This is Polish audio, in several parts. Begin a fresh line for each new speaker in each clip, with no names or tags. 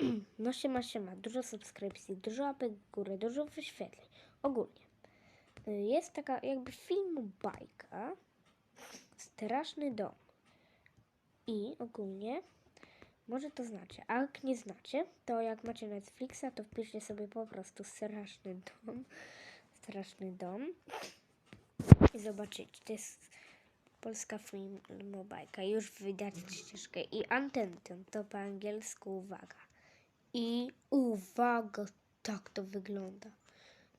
No siema, siema. Dużo subskrypcji, dużo łapek w górę, dużo wyświetleń. Ogólnie. Y, Jest taka jakby film bajka. Straszny dom. I ogólnie może to znacie. A jak nie znacie, to jak macie Netflixa, to wpiszcie sobie po prostu straszny dom. Straszny dom. I zobaczycie. To jest polska filmobajka. Już widać ścieżkę. I Antenton to po angielsku uwaga. I uwaga, tak to wygląda.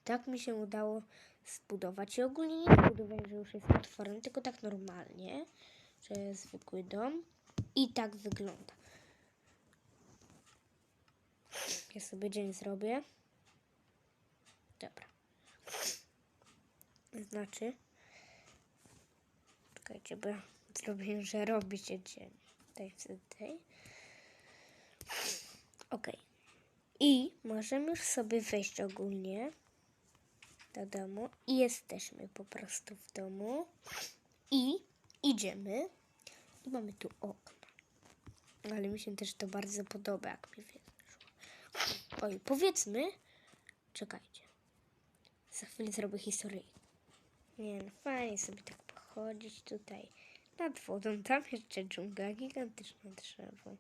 Tak mi się udało zbudować. I ogólnie nie zbudowałem, że już jest otworem, tylko tak normalnie, że jest zwykły dom. I tak wygląda. Ja sobie dzień zrobię. Dobra. Znaczy, czekajcie, bo zrobię, że robi się dzień. Tutaj, tutaj. Okej. I możemy już sobie wejść ogólnie do domu. I jesteśmy po prostu w domu. I idziemy. I mamy tu okno. Ale mi się też to bardzo podoba, jak mi wyszło. Oj, powiedzmy. Czekajcie. Za chwilę zrobię historię. Nie no, fajnie sobie tak pochodzić tutaj nad wodą. Tam jeszcze dżungla, gigantyczne drzewo.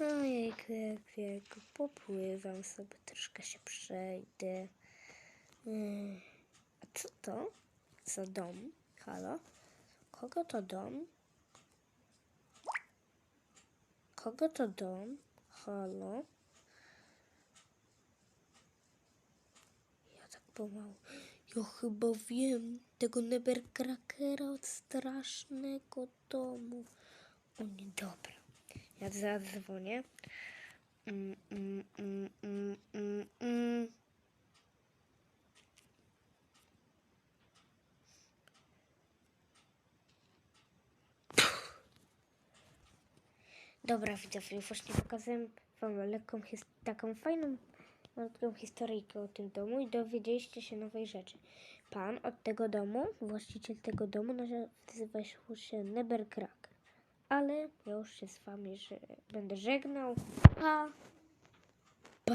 Ojejku, jak wielko. Popływam sobie, troszkę się przejdę. Mm. A co to za dom? Halo? Kogo to dom? Kogo to dom? Halo? Ja tak pomału. Ja chyba wiem tego Neberkrakera od strasznego domu. O nie, dobra. Ja zaraz dzwonię. Mm, mm, mm, mm, mm, mm. Dobra, widzowie, właśnie pokazałem wam lekką, taką fajną, malutką historyjkę o tym domu i dowiedzieliście się nowej rzeczy. Pan od tego domu, właściciel tego domu, nazywa się Neberkraker. Ale ja już się z wami że będę żegnał. Pa! Pa!